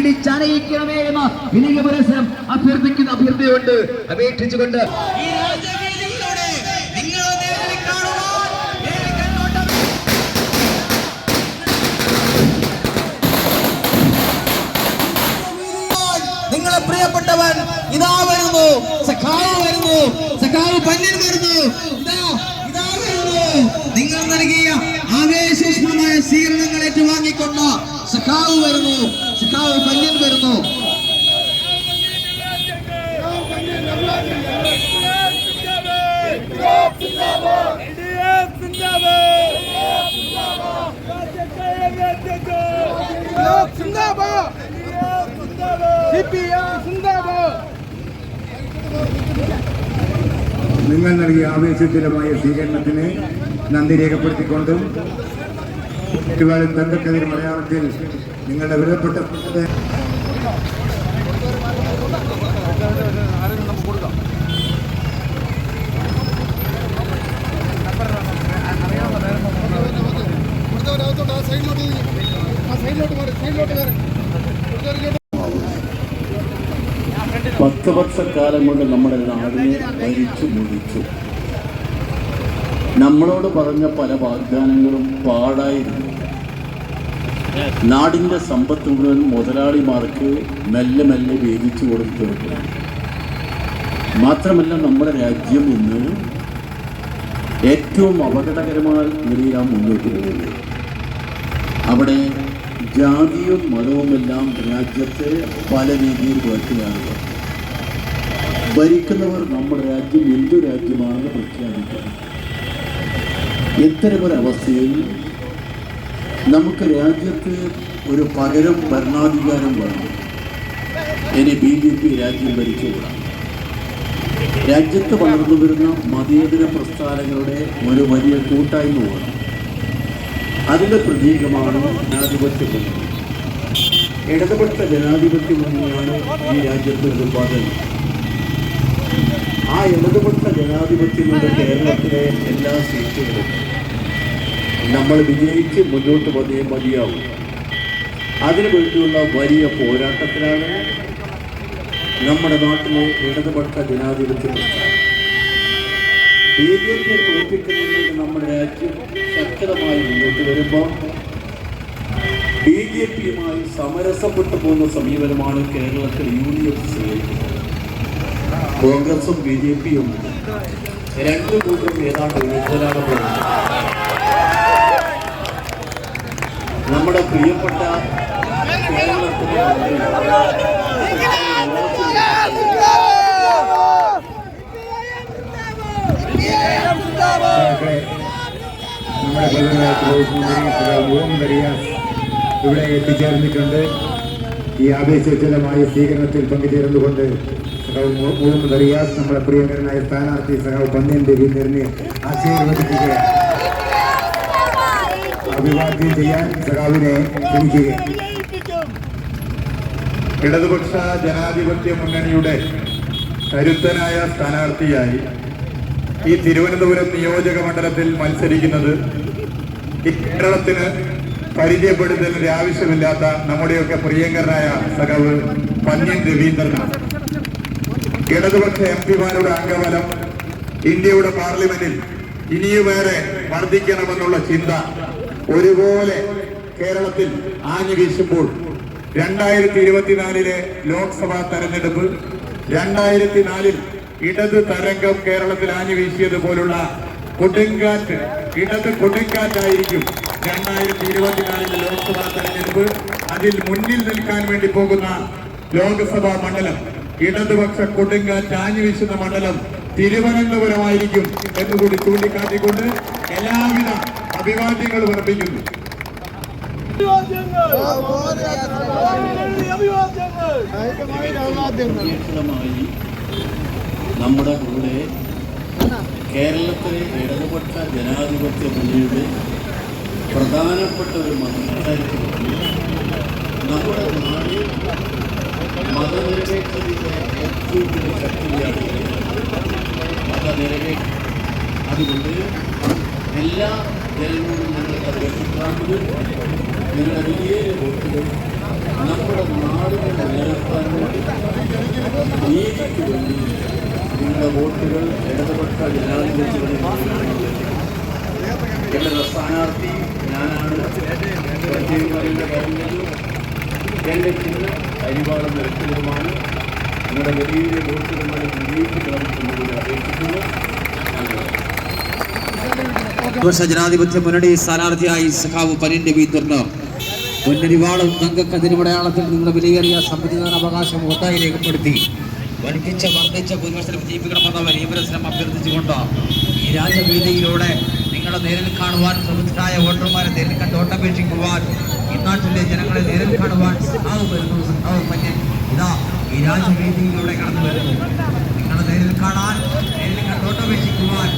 കൈപിടിച്ചനയിക്കണമേ വിനീക വിനയ പുരസ്സരം അഭ്യർത്ഥിക്കുന്ന അഭ്യർത്ഥനയുണ്ട്. അപേക്ഷിച്ചുകൊണ്ട് നിങ്ങളെ പ്രിയപ്പെട്ടവൻ ഇതാ വരുന്നു. സഖാവ് വരുന്നു. സഖാവ് പന്നിൽ വരുന്നു. ഇതാ ഇതാ വരുന്നു. നിങ്ങൾ നൽകിയ ആവേശമായ സ്വീകരണങ്ങൾ ഏറ്റുവാങ്ങിക്കൊണ്ട് സഖാവ് വരുന്നു. സഖാവ് പയ്യൻ വരുന്നു. നിങ്ങൾ നൽകിയ ആവേശജലമായ സ്വീകരണത്തിന് നന്ദി രേഖപ്പെടുത്തിക്കൊണ്ടും കുട്ടികളും തങ്കക്കതിർ മലയാളത്തിൽ നിങ്ങളുടെ വിലപ്പെട്ട പത്ത് വർഷക്കാലം കൊണ്ട് നമ്മുടെ നാടിനെ ഭരിച്ചു മുടിച്ചു. നമ്മളോട് പറഞ്ഞ പല വാഗ്ദാനങ്ങളും പാടായിരുന്നു. നാടിന്റെ സമ്പത്ത് മുഴുവൻ മുതലാളിമാർക്ക് മെല്ലെ മെല്ലെ വേദിച്ചു കൊടുത്തു. മാത്രമല്ല നമ്മുടെ രാജ്യം ഇന്ന് ഏറ്റവും അപകടകരമായ നിലയിലാണ് മുന്നോട്ട് പോകുന്നത് അവിടെ ജാതിയും മതവുമെല്ലാം രാജ്യത്തെ പല രീതിയിൽ വേട്ടയാടുക ഭരിക്കുന്നവർ നമ്മുടെ രാജ്യം എന്തു രാജ്യമാണെന്ന് പ്രഖ്യാപിക്കണം ഇത്തരമൊരവസ്ഥയിൽ നമുക്ക് രാജ്യത്ത് ഒരു പകരം ഭരണാധികാരം വേണം. ഇനി ബി ജെ പി രാജ്യം ഭരിച്ചുകൂടാ. രാജ്യത്ത് വളർന്നു വരുന്ന മതേതര പ്രസ്ഥാനങ്ങളുടെ ഒരു വലിയ കൂട്ടായ്മ വേണം. അതിന്റെ പ്രതീകമാണ് ജനാധിപത്യ മുന്നണി ഇടതുപക്ഷ ജനാധിപത്യ മുന്നണിയാണ് ഈ രാജ്യത്ത് ഉൽപാദനം ആ ഇടതുപക്ഷ ജനാധിപത്യങ്ങളുടെ കേരളത്തിലെ എല്ലാ സീറ്റുകളും നമ്മൾ വിജയിച്ച് മുന്നോട്ട് പോയേ മതിയാവും. അതിനു വേണ്ടിയുള്ള വലിയ പോരാട്ടത്തിലാണ് നമ്മുടെ നാട്ടിലെ ഇടതുപക്ഷ ജനാധിപത്യ ബി ജെ പിയെ തോൽപ്പിക്കുന്നതിന് നമ്മുടെ രാജ്യം ശക്തമായി മുന്നോട്ട് വരുമ്പോൾ ബി ജെ പിയുമായി സമരസപ്പെട്ടു പോകുന്ന സമീപനമാണ് കേരളത്തിൽ യു ഡി എഫ് സ്വീകരിക്കുന്നത്. കോൺഗ്രസും ബി ജെ പിയും രണ്ടു കൂട്ടരും ഏതാണ്ട് പോകുന്നത്. നമ്മുടെ പ്രിയപ്പെട്ട കേരളത്തിലെ നമ്മുടെ പ്രതിനിധിയായ ഇവിടെ എത്തിച്ചേർന്നിട്ടുണ്ട്. ഈ ആവേശജലമായ സ്വീകരണത്തിൽ പങ്കുചേർന്നുകൊണ്ട് സഖാവ് മുഹമ്മദ് റിയാസ് നമ്മുടെ പ്രിയങ്കരനായ സ്ഥാനാർത്ഥി സഖാവ് പന്നിയൻ രവീന്ദ്രനെ ആശീർവദിക്കുക അഭിവാദ്യം ചെയ്യാൻ സഖാവിനെ ക്ഷണിക്കുകയാണ്. ഇടതുപക്ഷ ജനാധിപത്യ മുന്നണിയുടെ കരുത്തനായ സ്ഥാനാർത്ഥിയായി ഈ തിരുവനന്തപുരം നിയോജക മണ്ഡലത്തിൽ മത്സരിക്കുന്നത് ഈ കേരളത്തിന് പരിചയപ്പെടുത്തലിന്റെ ആവശ്യമില്ലാത്ത നമ്മുടെയൊക്കെ പ്രിയങ്കരനായ സഖാവ് പന്നിയൻ രവീന്ദ്രനാണ്. ഇടതുപക്ഷ എം പിമാരുടെ അംഗബലം ഇന്ത്യയുടെ പാർലമെന്റിൽ ഇനിയുമേറെ വർദ്ധിക്കണമെന്നുള്ള ചിന്ത ഒരുപോലെ കേരളത്തിൽ ആഞ്ഞു വീശുമ്പോൾ രണ്ടായിരത്തി ഇരുപത്തിനാലിലെ ലോക്സഭാ തെരഞ്ഞെടുപ്പ് രണ്ടായിരത്തി നാലിൽ ഇടത് തരംഗം കേരളത്തിൽ ആഞ്ഞു വീശിയതുപോലുള്ള കൊടുങ്കാറ്റ് ഇടത് കൊടുങ്കാറ്റായിരിക്കും രണ്ടായിരത്തി ഇരുപത്തിനാലിലെ ലോക്സഭാ തെരഞ്ഞെടുപ്പ്. അതിൽ മുന്നിൽ നിൽക്കാൻ വേണ്ടി പോകുന്ന ലോക്സഭാ മണ്ഡലം ഇടതുപക്ഷ കൊടുങ്കാറ്റ് ആഞ്ഞു വീശുന്ന മണ്ഡലം തിരുവനന്തപുരമായിരിക്കും എന്നുകൂടി ചൂണ്ടിക്കാട്ടിക്കൊണ്ട് എല്ലാവിധ അഭിവാദ്യങ്ങളും ഉറപ്പിക്കുന്നു. നമ്മുടെ കൂടെ കേരളത്തിലെ ഇടതുപക്ഷ ജനാധിപത്യ മുന്നണിയുടെ പ്രധാനപ്പെട്ട ഒരു മന്ത്രി നമ്മുടെ നാട് മതനിരപേക്ഷതയുടെ ഏറ്റവും വലിയ ശക്തിയാണ് മതനിരപേക്ഷ അതുകൊണ്ട് എല്ലാ ജനങ്ങളും ഞങ്ങൾ അപേക്ഷിക്കാറുണ്ട് ഞങ്ങളുടെ വലിയ വോട്ടുകൾ നമ്മുടെ നാടിന്റെ നിലനിർത്താനും നീതിക്ക് വേണ്ടി നിങ്ങളുടെ വോട്ടുകൾ ഇടതുപക്ഷ ജനാധിപത്യങ്ങളിൽ എന്റെ സ്ഥാനാർത്ഥി ഞാനാണ്. പറയുന്ന കാര്യങ്ങൾ എന്റെ ചിഹ്നം അരിവാളം നിരത്തുന്നതുമാണ് നിങ്ങളുടെ വലിയ വോട്ടുകളെ വിജയിപ്പിക്കണം അപേക്ഷിക്കുന്നു. ജനാധിപത്യ മുന്നണി സ്ഥാനാർത്ഥിയായി സഖാവ് പനിന്റെ വീതുർന്ന് മുന്നണിവാളും തങ്കക്കതിരുമടയാളത്തിൽ നിങ്ങളുടെ വിലയേറിയ സമ്മതിദാന അവകാശം ഒട്ടായി രേഖപ്പെടുത്തി. വർദ്ധിച്ച വർദ്ധിച്ച ഭൂരിപക്ഷം വിജയിപ്പിക്കണമെന്ന വലിയ പ്രശ്നം അഭ്യർത്ഥിച്ചുകൊണ്ട് ഈ രാജവീതിയിലൂടെ നിങ്ങളെ നേരിൽ കാണുവാൻ പ്രബുദ്ധരായ വോട്ടർമാരെ നേരിൽ കണ്ട് വോട്ടപേക്ഷിക്കുവാൻ ഈ നാട്ടിലെ ജനങ്ങളെ നേരം കാണുവാൻ സഖാവ് വരുന്നു സഖാവ് പയ്യൻ ഇതാ ഈ രാജവേദിയിലൂടെ കടന്നു വരുന്നു. നിങ്ങളെ നേരിൽ കാണാൻ നേരിൽ കണ്ടോട്ടം വോട്ടപേക്ഷിക്കുവാൻ